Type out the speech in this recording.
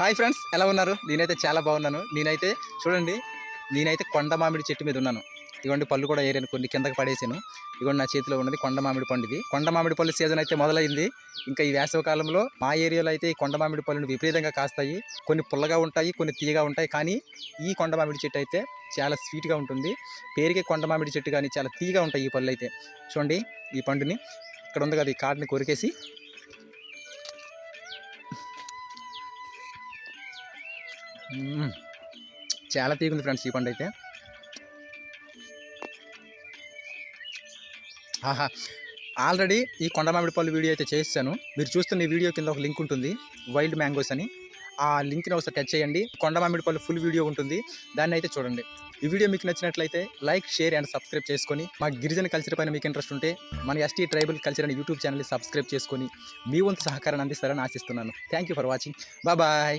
Hi friends ఎలా ఉన్నారు? నేనైతే చాలా బాగున్నాను. నేనైతే చూడండి నేనైతే కొండ మామిడి చెట్టు మీద ఉన్నాను. ఇవ్వండి పళ్ళు కూడా ఏరాను కొన్ని కిందకి పడేసాను. ఇవ్వండి నా చేతిలో ఉన్నది కొండ మామిడి పండు ఇది. కొండ మామిడి పళ్ళు సీజన్ అయితే మొదలైంది. ఇంకా ఈ వేసవి కాలంలో మా ఏరియాలో అయితే ఈ కొండ మామిడి పళ్ళు విపరీతంగా కాస్తాయి. కొన్ని పుల్లగా ఉంటాయి కొన్ని తీయగా ఉంటాయి. కానీ ఈ కొండ మామిడి చెట్టు అయితే చాలా స్వీట్గా ఉంటుంది. పేరుకే కొండ మామిడి చెట్టు కానీ చాలా తీయగా ఉంటాయి ఈ పళ్ళు అయితే. చూడండి ఈ పండుని. ఇక్కడ ఉంది కదా ఈ కాడుని కొరికేసి చాలా తీగుంది ఫ్రెండ్స్ ఈ పండు అయితే ఆహా. ఆల్రెడీ ఈ కొండ మామిడి పళ్ళు వీడియో అయితే చేశాను. మీరు చూస్తున్న ఈ వీడియో కింద ఒక లింక్ ఉంటుంది వైల్డ్ మ్యాంగోస్ అని. ఆ లింక్ని ఒకసారి టచ్ చేయండి. కొండ మామిడి పళ్ళు ఫుల్ వీడియో ఉంటుంది. దాన్ని అయితే చూడండి. ఈ వీడియో మీకు నచ్చినట్లయితే లైక్ షేర్ అండ్ సబ్స్క్రైబ్ చేసుకొని మా గిరిజన కల్చర్ పైన మీకు ఇంట్రెస్ట్ ఉంటే మన ఎస్టీ ట్రైబల్ కల్చర్ అనే యూట్యూబ్ ఛానల్ని సబ్స్క్రైబ్ చేసుకొని మీ వంతు సహకారాన్ని అందిస్తారని ఆశిస్తున్నాను. Thank you for watching bye